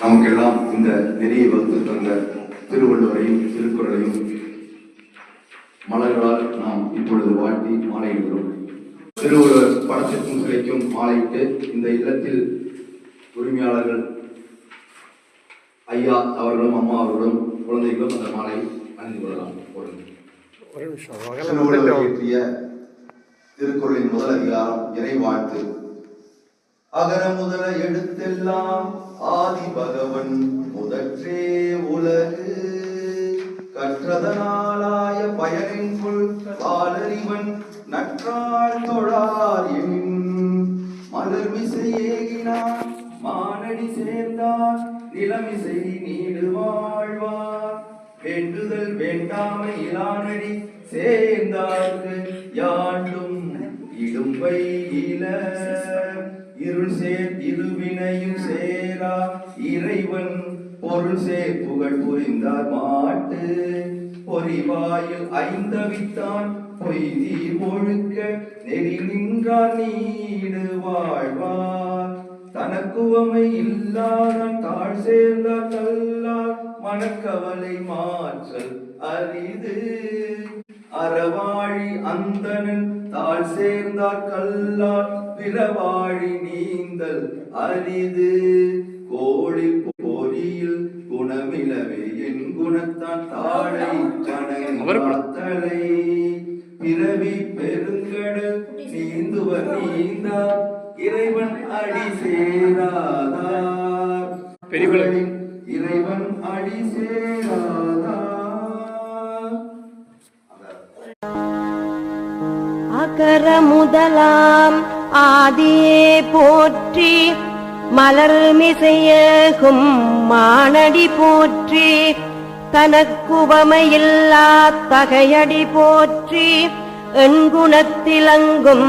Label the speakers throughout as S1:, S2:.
S1: நமக்கெல்லாம் இந்த நெறியை வகுத்து தந்த திருவள்ளுவரையும் திருக்குறளையும் மலர்களால் நாம் இப்பொழுது வாழ்த்தி மாலையிடுகிறோம் திருவள்ளுவர் படத்திற்கும் சிலைக்கும் மாலையிட்டு இந்த இல்லத்தில் உரிமையாளர்கள் ஐயா அவர்களும் அம்மா அவர்களும் குழந்தைகளும் அந்த மாலை அணிந்து கொள்ளலாம் திருவள்ளுவர் இயற்றிய திருக்குறளின் முதல் அதிகாரம் இறை வாழ்த்து அகர முதல எடுத்தெல்லாம் ஆதி பகவன் முதற்றே உலகு கற்றதனாலாய பயனின் சொல் பாலறிவன் நற்றாள் தொழார் மலர்மிசை ஏகினான் மானடி சேர்ந்தார் நிலமிசை நீடு வாழ்வார் வேண்டுதல் வேண்டாமை இலானடி சேர்ந்தார்கள் யாண்டும் இடும்பை இல இருள் சேர் இருவினையும் சேரா இறைவன் பொருள் சே புகழ் புரிந்தார் மாட்டு பொறிவாயில் ஐந்தவித்தான் பொய்தி ஒழுக்க நெறி நின்றார் நீடு வாழ்வார் தனக்குவமை இல்லாதான் தாழ் சேர்ந்தார் தல்லார் மனக்கவலை மாற்றல் அரிது அறவாழி அந்தனன் தாழ் சேர்ந்தார் கல்லால் பிறவாழி நீந்தல் அரிது கோழி பொறியில் குணமிலவே என் குணத்தான் தாழை கணத்தலை பிறவி பெருங்கடல் நீந்துவர் நீந்தா இறைவன் அடி சேராதார் இறைவன் அடி சேராதார்
S2: ஆகர முதலாம் ஆதியே போற்றி மலர் மிசையகும் மானடி போற்றி தனக்குவமையில்லா தகையடி போற்றி எண்குணத்திலங்கும்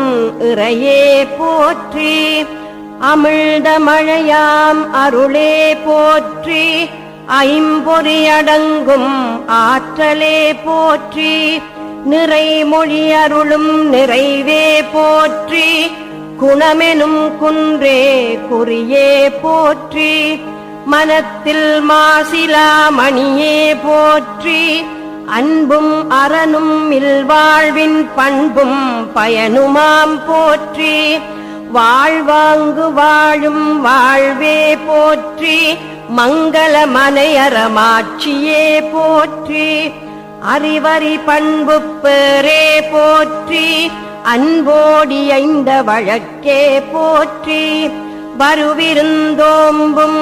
S2: இறையே போற்றி அமிழ்த மழையாம் அருளே போற்றி ஐம்பொறியடங்கும் ஆற்றலே போற்றி நிறை மொழி அருளும் நிறைவே போற்றி குணமெனும் குன்றே குறியே போற்றி மனத்தில் மாசிலா மணியே போற்றி அன்பும் அறனும் இல்வாழ்வின் பண்பும் பயனுமாம் போற்றி வாழ்வாங்கு வாழும் வாழ்வே போற்றி மங்கள மனையரமாட்சியே போற்றி அறிவறி பண்பு பேரே போற்றி அன்போடி ஐந்த வழக்கே போற்றி வருவிருந்தோம்பும்